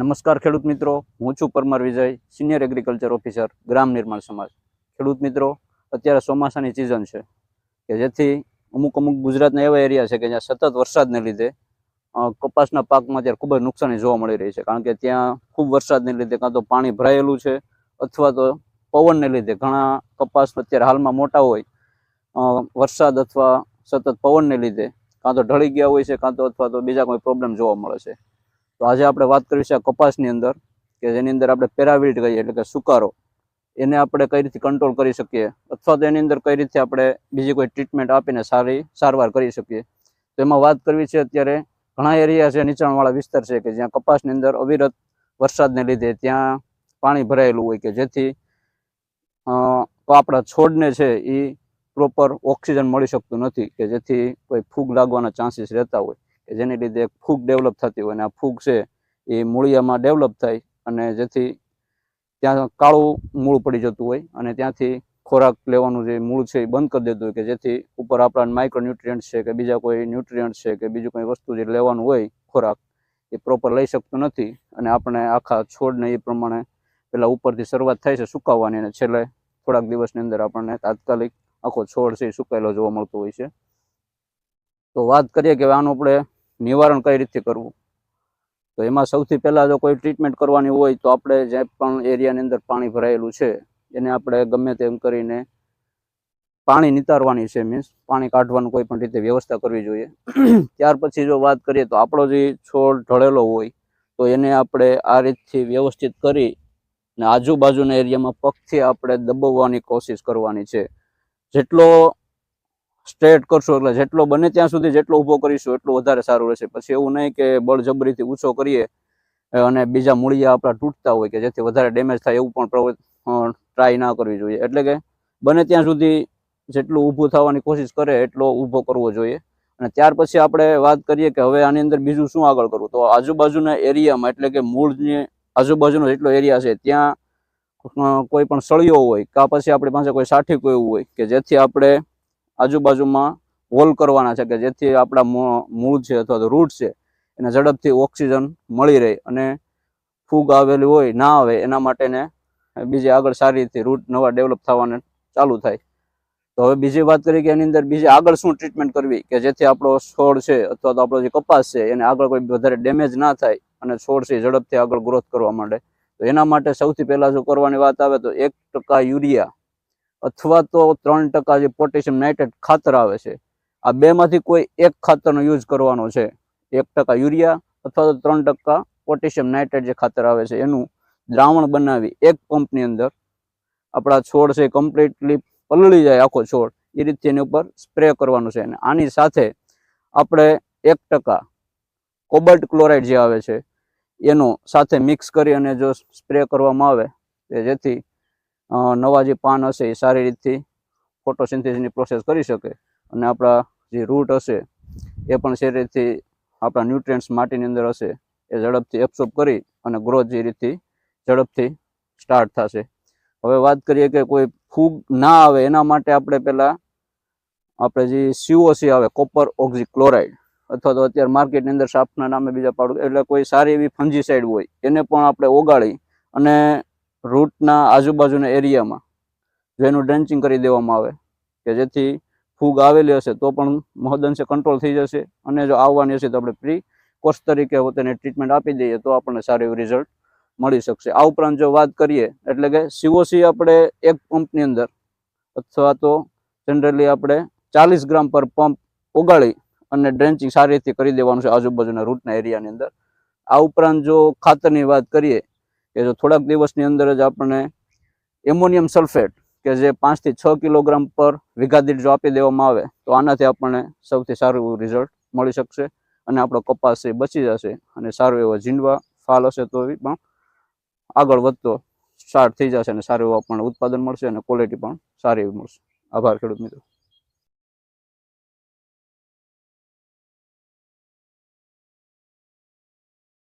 નમસ્કાર ખેડૂત મિત્રો. હું છું Parmar Vijay senior agriculture officer ગ્રામ નિર્માણ સમાજ. ખેડૂત મિત્રો, અત્યારે ચોમાસાની સિઝન છે કે જેથી અમુક અમુક ગુજરાતના એવા એરિયા છે કે જ્યાં સતત વરસાદને લીધે કપાસના પાકમાં અત્યારે ખૂબ જ નુકસાની જોવા મળી રહી છે. કારણ કે ત્યાં ખૂબ વરસાદને લીધે કાં તો પાણી ભરાયેલું છે અથવા તો પવનને લીધે ઘણા કપાસ અત્યારે હાલમાં મોટા હોય વરસાદ અથવા સતત પવનને લીધે કાં તો ઢળી ગયા હોય છે, કાં તો અથવા તો બીજા કોઈ પ્રોબ્લેમ જોવા મળે છે. તો આજે આપણે વાત કરીશું આ કપાસની અંદર, કે જેની અંદર આપણે પેરાવિલ્ટ કહીએ એટલે કે સુકારો. એને આપણે કઈ રીતે કંટ્રોલ કરી શકીએ? અથવા તો એની અંદર કઈ રીતે આપણે બીજી કોઈ ટ્રીટમેન્ટ આપીને સારી, સારવાર કરી શકીએ? તો એમાં વાત કરવી છે અત્યારે ઘણા એરિયા છે, નીચાણવાળા વિસ્તાર છે, કે જ્યાં કપાસની અંદર અવિરત વરસાદને લીધે ત્યાં પાણી ભરાયેલું હોય કે જેથી આપણા છોડને છે એ પ્રોપર ઓક્સિજન મળી શકતું નથી, કે જેથી કોઈ ફૂગ લાગવાના ચાન્સીસ રહેતા હોય. કે જેની લીધે ફૂગ ડેવલપ થતી હોય અને આ ફૂગ છે એ મૂળિયામાં ડેવલપ થાય અને જેથી ત્યાં કાળું મૂળ પડી જતું હોય અને ત્યાંથી ખોરાક લેવાનું જે મૂળ છે એ બંધ કરી દેતું હોય કે જેથી ઉપર આપણા માઇક્રો ન્યુટ્રિયન્ટ છે કે બીજા કોઈ ન્યુટ્રિયન્ટ છે કે બીજું કોઈ વસ્તુ જે લેવાનું હોય ખોરાક, એ પ્રોપર લઈ શકતું નથી અને આપણે આખા છોડને એ પ્રમાણે પેલા ઉપરથી શરૂઆત થાય છે સુકાવવાની અને છેલ્લે થોડાક દિવસની અંદર આપણને તાત્કાલિક આખો છોડ છે એ સુકાયેલો જોવા મળતો હોય છે. તો વાત કરીએ કે આનું આપણે નિવારણ કઈ રીતે કરવું? તો એમાં સૌથી પહેલાં જો કોઈ ટ્રીટમેન્ટ કરવાની હોય તો આપણે જે પણ એરિયાની અંદર પાણી ભરાયેલું છે, એને આપણે ગમે તેમ કરીને પાણી નિતારવાની છે મીન્સ પાણી કાઢવાનું કોઈ પણ રીતે વ્યવસ્થા કરવી જોઈએ. ત્યાર પછી જો વાત કરીએ તો આપણો જે છોડ ઢળેલો હોય, તો એને આપણે આ રીતથી વ્યવસ્થિત કરી ને આજુબાજુના એરિયામાં પગથી આપણે દબાવવાની કોશિશ કરવાની છે. જેટલો સ્ટ્રેટ કરશો એટલે જેટલો બને ત્યાં સુધી જેટલો ઊભો કરીશું એટલું વધારે સારું રહેશે. પછી એવું નહીં કે બળજબરીથી ઊંચો કરીએ અને બીજા મૂળિયા આપણા તૂટતા હોય કે જેથી વધારે ડેમેજ થાય એવું પણ ટ્રાય ના કરવી જોઈએ. એટલે કે બને ત્યાં સુધી જેટલું ઊભું થવાની કોશિશ કરે એટલો ઊભો કરવો જોઈએ. અને ત્યાર પછી આપણે વાત કરીએ કે હવે આની અંદર બીજું શું આગળ કરવું? તો આજુબાજુના એરિયામાં એટલે કે મૂળની આજુબાજુનો જેટલો એરિયા છે ત્યાં કોઈ પણ સળિયો હોય કાં પછી આપણી પાસે કોઈ સાઠીકું એવું હોય કે જેથી આપણે આજુબાજુમાં હોલ કરવાના છે કે જેથી આપણા મૂળ છે અથવા તો રૂટ છે, એને ઝડપથી ઓક્સિજન મળી રહે અને ફૂગ આવેલી હોય, ના આવે, એના માટેને બીજી આગળ સારી રીતે રૂટ નવા ડેવલપ થવાને ચાલુ થાય. તો હવે બીજી વાત કરી કે એની અંદર બીજી આગળ શું ટ્રીટમેન્ટ કરવી? કે જેથી આપણો છોડ છે અથવા તો આપણો જે કપાસ છે, એને આગળ કોઈ વધારે ડેમેજ ના થાય અને છોડ છે ઝડપથી આગળ ગ્રોથ કરવા માંડે. તો એના માટે સૌથી પહેલા જો કરવાની વાત આવે તો એક યુરિયા અથવા તો ત્રણ ટકા જે પોટેશિયમ નાઇટ્રેટ ખાતર આવે છે, આ બેમાંથી કોઈ એક ખાતરનો યુઝ કરવાનો છે. એક ટકા યુરિયા અથવા તો ત્રણ ટકા પોટેશિયમ નાઇટ્રેટ જે ખાતર આવે છે, એનું દ્રાવણ બનાવી એક પંપની અંદર આપણા છોડ છે કમ્પ્લીટલી પલળી જાય આખો છોડ, એ રીતે એની ઉપર સ્પ્રે કરવાનું છે. અને આની સાથે આપણે એક ટકા કોબલ્ટ ક્લોરાઇડ જે આવે છે, એનો સાથે મિક્સ કરી અને જો સ્પ્રે કરવામાં આવે જેથી નવા જે પાન હશે એ સારી રીતથી ફોટોસિન્થેસિસની પ્રોસેસ કરી શકે અને આપણા જે રૂટ હશે એ પણ સારી રીતથી આપણા ન્યુટ્રિયન્ટ્સ માટીની અંદર હશે એ ઝડપથી એબ્સોર્બ કરી અને ગ્રોથ જે રીતથી ઝડપથી સ્ટાર્ટ થશે. હવે વાત કરીએ કે કોઈ ફૂગ ના આવે એના માટે આપણે પહેલાં આપણે જે સીઓસી આવે કોપર ઓક્સી ક્લોરાઇડ અથવા તો અત્યારે માર્કેટની અંદર સાપના નામે બીજા પાડું, એટલે કોઈ સારી એવી ફંજીસાઇડ હોય એને પણ આપણે ઓગાળી અને રૂટના આજુબાજુના એરિયામાં જો એનું ડ્રેન્ચિંગ કરી દેવામાં આવે, કે જેથી ફૂગ આવેલી હશે તો પણ મહદઅંશે કંટ્રોલ થઈ જશે અને જો આવવાની હશે તો આપણે પ્રી કોર્સ તરીકે તેને ટ્રીટમેન્ટ આપી દઈએ તો આપણને સારું એવું રિઝલ્ટ મળી શકશે. આ ઉપરાંત જો વાત કરીએ, એટલે કે સીઓસી આપણે એક પંપની અંદર અથવા તો જનરલી આપણે ચાલીસ ગ્રામ પર પંપ ઓગાળી અને ડ્રેન્ચિંગ સારી રીતે કરી દેવાનું છે આજુબાજુના રૂટના એરિયાની અંદર. આ ઉપરાંત જો ખાતરની વાત કરીએ કે જો થોડાક દિવસની અંદર જ આપણને એમોનિયમ સલ્ફેટ કે જે પાંચથી છ કિલોગ્રામ પર વીઘા દીઠ જો આપી દેવામાં આવે, તો આનાથી આપણને સૌથી સારું એવું રિઝલ્ટ મળી શકશે અને આપણો કપાસ એ બચી જશે અને સારો એવો ઝીંડવા, ફાલ હશે તો પણ આગળ વધતો સ્ટાર્ટ થઈ જશે અને સારું એવું આપણને ઉત્પાદન મળશે અને ક્વોલિટી પણ સારી એવી મળશે. આભાર ખેડૂત મિત્રો.